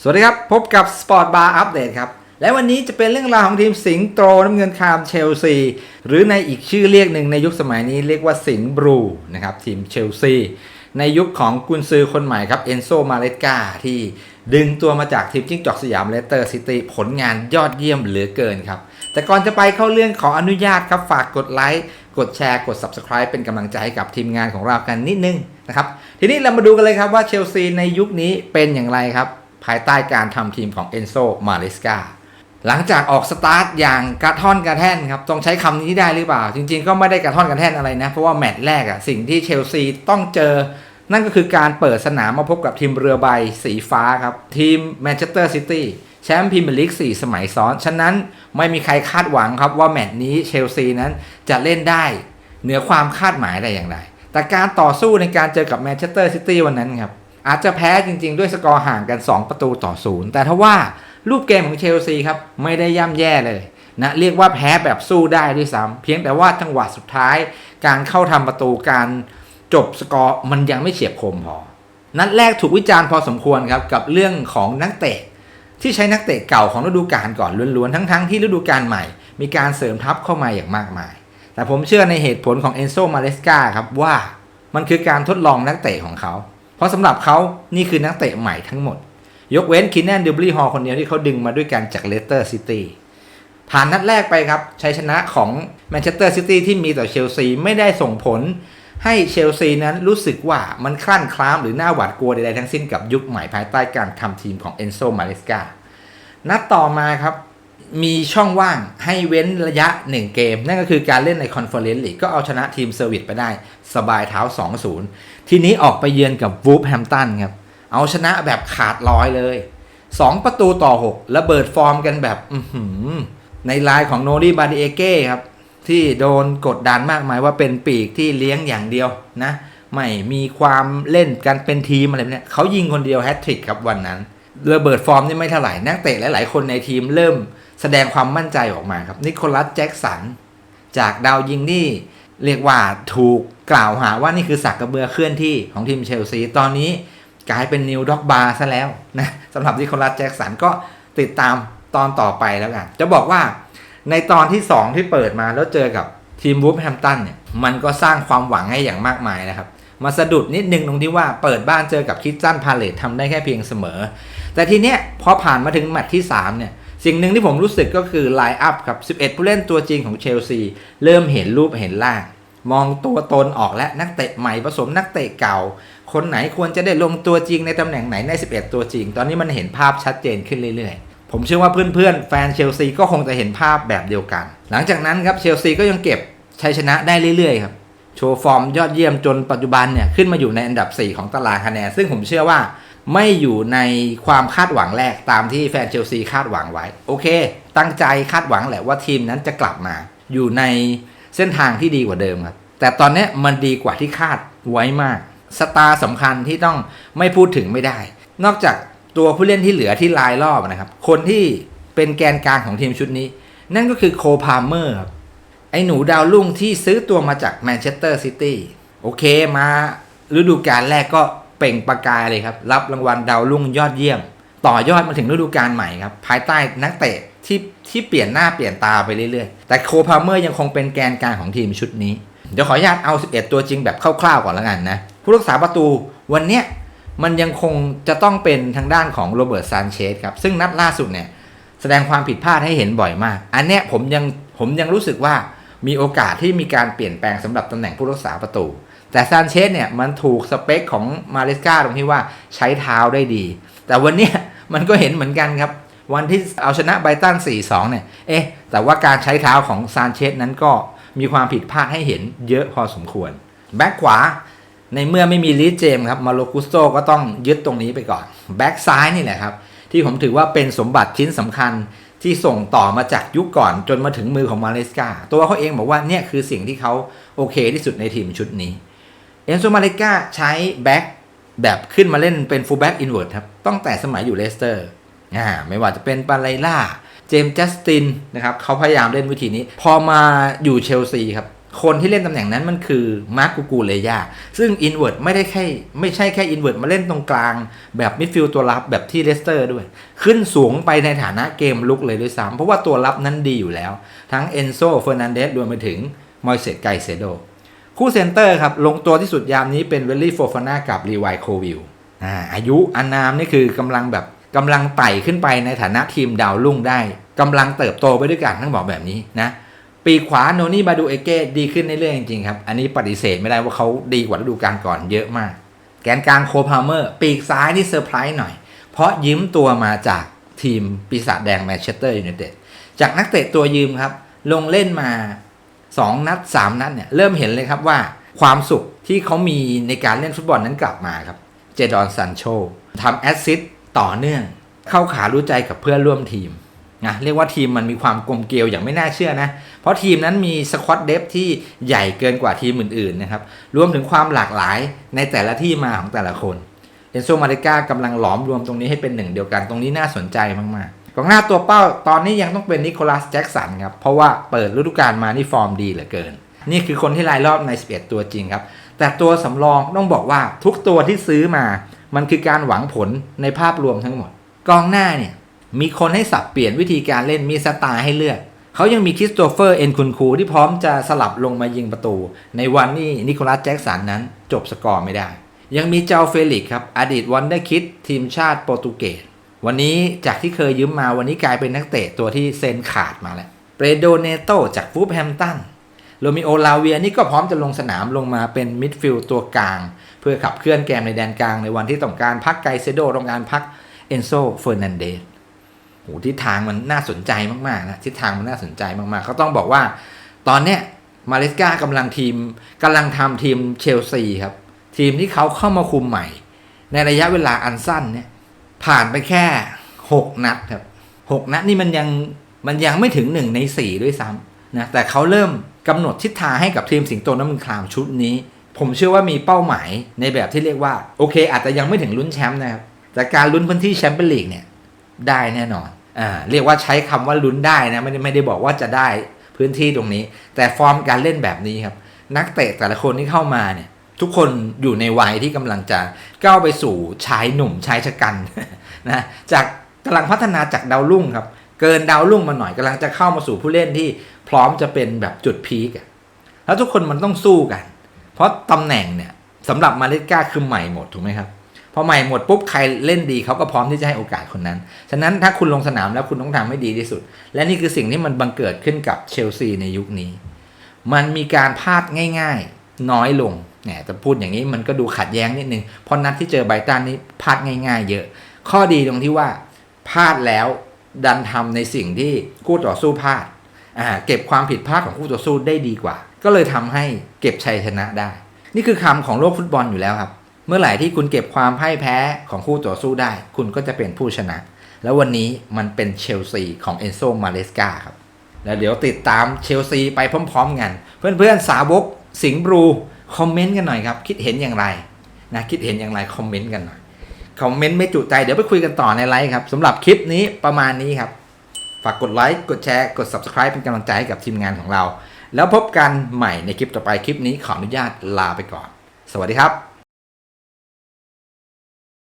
สวัสดีครับ พบกับ Sport Bar Update ครับ และวันนี้จะเป็นเรื่องราวของทีมสิงโตน้ำเงินคามเชลซี หรือในอีกชื่อเรียกหนึ่งในยุคสมัยนี้เรียกว่าสิงบลูนะครับทีมเชลซี ในยุคของกุนซือคนใหม่ครับเอนโซมาเลกาที่ดึงตัวมาจากทีมจิ้งจอกสยามเลสเตอร์ซิตี้ผลงานยอดเยี่ยมเหลือเกินครับ แต่ก่อนจะไปเข้าเรื่องขออนุญาตครับฝากกดไลค์กดแชร์กด Subscribe เป็นกำลังใจให้กับทีมงานของเรากันนิดนึงนะครับทีนี้เรามาดูกันเลยครับว่าเชลซีในยุคนี้เป็นอย่างไรครับ ภายใต้การทำทีมของเอนโซมาเลสกาหลังจากออกสตาร์ทอย่างกระท่อนกระแท่นครับต้องใช้คำนี้ได้หรือเปล่า จริงๆ ก็ไม่ได้กระท่อนกระแท่นอะไรนะ เพราะว่าแมตช์แรกอะสิ่งที่เชลซีต้องเจอ นั่นก็คือการเปิดสนามมาพบกับทีมเรือใบสีฟ้าครับ ทีมแมนเชสเตอร์ซิตี้แชมป์พรีเมียร์ลีก4สมัยซ้อน ฉะนั้นไม่มีใครคาดหวังครับว่าแมตช์นี้เชลซีนั้นจะเล่นได้เหนือความคาดหมายใดอย่างไรแต่การต่อสู้ในการเจอกับแมนเชสเตอร์ซิตี้วันนั้นครับ อาจจะแพ้จริง ๆ ด้วยสกอร์ห่างกัน 2 ประตูต่อศูนย์แต่ถ้าว่ารูปเกมของเชลซีครับไม่ได้ย่ำแย่เลยนะเรียกว่าแพ้แบบสู้ได้ด้วยซ้ำเพียงแต่ว่าจังหวะสุดท้าย การเข้าทำประตูการจบสกอร์มันยังไม่เฉียบคมพอ นัดแรกถูกวิจารณ์พอสมควรครับกับเรื่องของนักเตะ ที่ใช้นักเตะเก่าของฤดูกาลก่อนล้วนๆ ทั้งๆที่ฤดูกาลใหม่ มีการเสริมทัพเข้ามาอย่างมากมาย แต่ผมเชื่อในเหตุผลของเอนโซมาเลสกาครับว่ามันคือการทดลองนักเตะของเขา ราะสำหรับเขานี่คือนักเตะใหม่ทั้งหมด ยกเว้นคินแนนดิบลีฮอลคนเดียวที่เขาดึงมาด้วยกันจากเลสเตอร์ซิตี้ผ่านนัดแรกไปครับชัยชนะของแมนเชสเตอร์ซิตี้ที่มีต่อเชลซีไม่ได้ส่งผล ให้เชลซีนั้นรู้สึกว่ามันคลั่นคล้ามหรือหน้าหวาดกลัวใดๆทั้งสิ้นกับยุคใหม่ภายใต้การทำทีมของเอนโซมาเลสกานัดต่อมาครับ มีช่องว่างให้เว้นระยะ 1 เกม นั่นก็คือการเล่นในคอนเฟอเรนซ์ลีกก็เอาชนะทีมเซอร์วิสไปได้ สบายเท้า 2-0 ทีนี้ออกไปเยือนกับวูฟแฮมตันครับ เอาชนะแบบขาดร้อยเลย 2 ประตูต่อ 6 ระเบิดฟอร์มกันแบบอื้อหือในลายของโนดีบาดิเอเก้ครับ ที่โดนกดดันมากมายว่าเป็นปีกที่เลี้ยงอย่างเดียวนะไม่มีความเล่นกันเป็นทีมอะไรเนี้ยเขายิงคนเดียวแฮตทริกครับวันนั้นระเบิดฟอร์มนี่ไม่เท่าไหร่นักเตะหลาย ๆ คนในทีมเริ่ม แสดงความมั่นใจออกมาครับนิโคลัสแจ็กสันจากดาวยิงที่เรียกว่าถูกกล่าวหาว่านี่คือสักกระเบือเคลื่อนที่ของทีมเชลซีตอนนี้กลายเป็นนิวด็อกบาร์ซะแล้วนะสำหรับนิโคลัสแจ็กสันก็ติดตามตอนต่อไปแล้วกันจะบอกว่าในตอนที่ 2 ที่เปิดมาแล้วเจอกับทีมวูฟแฮมตันเนี่ยมันก็สร้างความหวังให้อย่างมากมายนะครับ มาสะดุดนิดนึงตรงที่ว่าเปิดบ้านเจอกับคิดจันพาเลตทำได้แค่เพียงเสมอ แต่ทีเนี้ยพอผ่านมาถึงแมตช์ที่ 3 เนี่ย สิ่งหนึ่งที่ผมรู้สึกก็คือไลน์อัพครับ 11 ผู้เล่นตัวจริงของเชลซี เริ่มเห็นรูปเห็นร่าง มองตัวตนออกและนักเตะใหม่ผสมนักเตะเก่า คนไหนควรจะได้ลงตัวจริงในตำแหน่งไหนใน 11 ตัวจริง ตอนนี้มันเห็นภาพชัดเจนขึ้นเรื่อยๆผมเชื่อว่าเพื่อนๆ แฟนเชลซีก็คงจะเห็นภาพแบบเดียวกัน หลังจากนั้นครับเชลซีก็ยังเก็บชัยชนะได้เรื่อยๆครับ โชว์ฟอร์มยอดเยี่ยมจนปัจจุบันเนี่ยขึ้นมาอยู่ในอันดับ 4 ของตารางคะแนน ซึ่งผมเชื่อว่า ไม่อยู่ในความคาดหวังแรกตามที่แฟนเชลซีคาดหวังไว้ โอเค ตั้งใจคาดหวังแหละว่าทีมนั้นจะกลับมา อยู่ในเส้นทางที่ดีกว่าเดิมครับ แต่ตอนนี้มันดีกว่าที่คาดไว้มาก สตาร์สำคัญที่ต้องไม่พูดถึงไม่ได้ นอกจากตัวผู้เล่นที่เหลือที่ลายรอบนะครับ คนที่เป็นแกนกลางของทีมชุดนี้ นั่นก็คือโคพาเมอร์ครับ ไอ้หนูดาวรุ่งที่ซื้อตัวมาจากแมนเชสเตอร์ซิตี้ โอเคมาฤดูกาลแรกก็ เปล่งประกายเลยครับ รับรางวัลดาวรุ่งยอดเยี่ยม ต่อยอดมาถึงฤดูกาลใหม่ครับ ภายใต้นักเตะที่ที่เปลี่ยนหน้าเปลี่ยนตาไปเรื่อยๆ แต่โคพาเมอร์ยังคงเป็นแกนกลางของทีมชุดนี้ เดี๋ยวขออนุญาตเอา 11 ตัวจริงแบบคร่าวๆก่อนแล้วกันนะ ผู้รักษาประตูวันเนี้ยมันยังคงจะต้องเป็นทางด้านของโรเบิร์ตซานเชสครับ ซึ่งนัดล่าสุดเนี่ยแสดงความผิดพลาดให้เห็นบ่อยมาก อันเนี้ยผมยังผมยังรู้สึกว่ามีโอกาสที่มีการเปลี่ยนแปลงสำหรับตำแหน่งผู้รักษาประตู แต่ซานเชสเนี่ยมันถูกสเปคของมาเลสกาตรงที่ว่าใช้เท้าได้ดี แต่วันนี้มันก็เห็นเหมือนกันครับ วันที่เอาชนะไบตัน 4-2 เนี่ย เอ๊ะ แต่ว่าการใช้เท้าของซานเชสนั้นก็มีความผิดพลาดให้เห็นเยอะพอสมควร แบ็กขวาในเมื่อไม่มีลีเจมครับมาโลกุสโตก็ต้องยึดตรงนี้ไปก่อน แบ็กซ้ายนี่แหละครับ ที่ผมถือว่าเป็นสมบัติชิ้นสำคัญที่ส่งต่อมาจากยุคก่อนจนมาถึงมือของมาเลสกาตัวเขาเองบอกว่าเนี่ยคือสิ่งที่เขาโอเคที่สุดในทีมชุดนี้ เอนโซมาเลกาใช้แบ็กแบบขึ้นมาเล่นเป็นฟูลแบ็กอินเวอร์ตครับตั้งแต่สมัยอยู่เลสเตอร์อ่าไม่ว่าจะเป็นปาไลล่า เจมส์จัสตินนะครับเขาพยายามเล่นวิธีนี้ พอมาอยู่เชลซีครับ คนที่เล่นตำแหน่งนั้นมันคือมาร์กกูกูเลยาซึ่งอินเว r ร์ไม่ได้แค่ไม่ใช่แค่อินเว r ร์มาเล่นตรงกลางแบบมิดฟิลด์ตัวรับแบบที่เลสเตอร์ด้วย ขึ้นสูงไปในฐานะเกมลุกเลยด้วยซ้ำเพราะว่าตัวรับนั้นดีอยู่แล้ว ทั้งเอนโซเฟอร์นันเดสรวมไปถึงมอยเซตไกเซโด คู่เซนเตอร์ครับลงตัวที่สุดยามนี้เป็นเวลลี่โฟฟาน่ากับรีไวโควิลอ่าอายุอานามนี่คือกำลังแบบกำลังไต่ขึ้นไปในฐานะทีมดาวรุ่งได้กำลังเติบโตไปด้วยกันต้งบอกแบบนี้นะปีขวาโนนี่บาดูเอเก้ดีขึ้นในเรื่อยๆจริงๆครับ อันนี้ปฏิเสธไม่ได้ว่าเขาดีกว่าฤดูกาลก่อนเยอะมาก แกนกลางโคพาเมอร์ ปีกซ้ายนี่เซอร์ไพรส์หน่อย เพราะยืมตัวมาจากทีมปีศาจแดงแมนเชสเตอร์ยูไนเต็ดจากนักเตะตัวยืมครับ ลงเล่นมา 2 นัด 3 นัดเนี่ยเริ่มเห็นเลยครับว่าความสุขที่เขามีในการเล่นฟุตบอลนั้นกลับมาครับ เจดอนซันโชทำแอสซิสต์ต่อเนื่อง เข้าขารู้ใจกับเพื่อนร่วมทีมนะเรียกว่าทีมมันมีความกลมเกลียวอย่างไม่น่าเชื่อนะ เพราะทีมนั้นมีสควอตเดฟที่ใหญ่เกินกว่าทีมอื่นๆนะครับ รวมถึงความหลากหลายในแต่ละที่มาของแต่ละคนเอนโซมาริก้ากำลังหลอมรวมตรงนี้ให้เป็นหนึ่งเดียวกัน ตรงนี้น่าสนใจมากๆ กองหน้าตัวเป้าตอนนี้ยังต้องเป็นนิโคลัสแจ็กสันครับ เพราะว่าเปิดฤดูกาลมานี่ฟอร์มดีเหลือเกิน นี่คือคนที่รายรอบใน 11 ตัวจริงครับ แต่ตัวสำรองต้องบอกว่าทุกตัวที่ซื้อมา มันคือการหวังผลในภาพรวมทั้งหมด กองหน้าเนี่ยมีคนให้สับเปลี่ยนวิธีการเล่นมีสไตล์ให้เลือกเขายังมีคริสโตเฟอร์เอ็นคุนคูที่พร้อมจะสลับลงมายิงประตู ในวันนี้นิโคลัสแจ็กสันนั้นจบสกอร์ไม่ได้ ยังมีเจ้าเฟลิกครับอดีตวันเดอร์คิดทีมชาติโปรตุเกส วันนี้จากที่เคยยืมมาวันนี้กลายเป็นนักเตะตัวที่เซ็นขาดมาแล้วเปรโดเนโตจากฟูฟแฮมตันโรมิโอลาเวียนี่ก็พร้อมจะลงสนามลงมาเป็นมิดฟิลด์ตัวกลาง เพื่อขับเคลื่อนแกมในแดนกลางในวันที่ต้องการพักไกเซโดต้องการพักเอนโซเฟอร์นันเดสโหทิศทางมันน่าสนใจมากๆนะทิศทางมันน่าสนใจมากๆเขาต้องบอกว่า ตอนเนี้ยมาเลสกากำลังทีมกำลังทำทีมเชลซีครับ ทีมที่เขาเข้ามาคุมใหม่ ในระยะเวลาอันสั้นเนี่ย ผ่านไปแค่6นัดครับ6นัดนี่มันยังมันยังไม่ถึง1ใน4ด้วยซ้ำนะแต่เขาเริ่มกำหนดทิศทางให้กับทีมสิงโตน้ำมันคลามชุดนี้ ผมเชื่อว่ามีเป้าหมายในแบบที่เรียกว่า โอเค อาจจะยังไม่ถึงลุ้นแชมป์นะครับแต่การลุ้นพื้นที่แชมเปี้ยนลีกเนี่ยได้แน่นอนอ่าเรียกว่าใช้คำว่าลุ้นได้นะไม่ได้ไม่ได้บอกว่าจะได้พื้นที่ตรงนี้ แต่ฟอร์มการเล่นแบบนี้ครับนักเตะแต่ละคนที่เข้ามาเนี่ย ทุกคนอยู่ในวัยที่กำลังจะก้าวไปสู่ชายหนุ่มชายชะกันนะจากกำลังพัฒนาจากดาวรุ่งครับ เกินดาวรุ่งมาหน่อยกำลังจะเข้ามาสู่ผู้เล่นที่พร้อมจะเป็นแบบจุดพีกอะแล้วทุกคนมันต้องสู้กัน เพราะตำแหน่งเนี่ยสำหรับมาเลสกาคือใหม่หมดถูกไหมครับพอใหม่หมดปุ๊บใครเล่นดีเขาก็พร้อมที่จะให้โอกาสคนนั้น ฉะนั้นถ้าคุณลงสนามแล้วคุณต้องทำให้ดีที่สุด และนี่คือสิ่งที่มันบังเกิดขึ้นกับเชลซีในยุคนี้ มันมีการพลาดง่ายๆ น้อยลงเนี่ยจะพูดอย่างนี้มันก็ดูขัดแย้งนิดนึง เพราะนัดที่เจอไบตันนี่พลาดง่าย ๆ เยอะ ข้อดีตรงที่ว่าพลาดแล้วดันทำในสิ่งที่คู่ต่อสู้พลาดอ่าเก็บความผิดพลาดของคู่ต่อสู้ได้ดีกว่า ก็เลยทำให้เก็บชัยชนะได้ นี่คือคำของโลกฟุตบอลอยู่แล้วครับ เมื่อไหร่ที่คุณเก็บความพ่ายแพ้ของคู่ต่อสู้ได้ คุณก็จะเป็นผู้ชนะ แล้ววันนี้มันเป็นเชลซีของเอนโซมาเลสกาครับแล้วเดี๋ยวติดตามเชลซีไปพร้อม ๆ กัน เพื่อนๆสาวก สิงห์บลูคอมเมนต์กันหน่อยครับ คิดเห็นอย่างไรนะคิดเห็นอย่างไรคอมเมนต์กันหน่อยคอมเมนต์ไม่จุใจเดี๋ยวไปคุยกันต่อในไลฟ์ครับสำหรับคลิปนี้ประมาณนี้ครับ ฝากกดไลค์กดแชร์กด Subscribe เป็นกำลังใจให้กับทีมงานของเรา แล้วพบกันใหม่ในคลิปต่อไปคลิปนี้ขออนุญาตลาไปก่อน สวัสดีครับ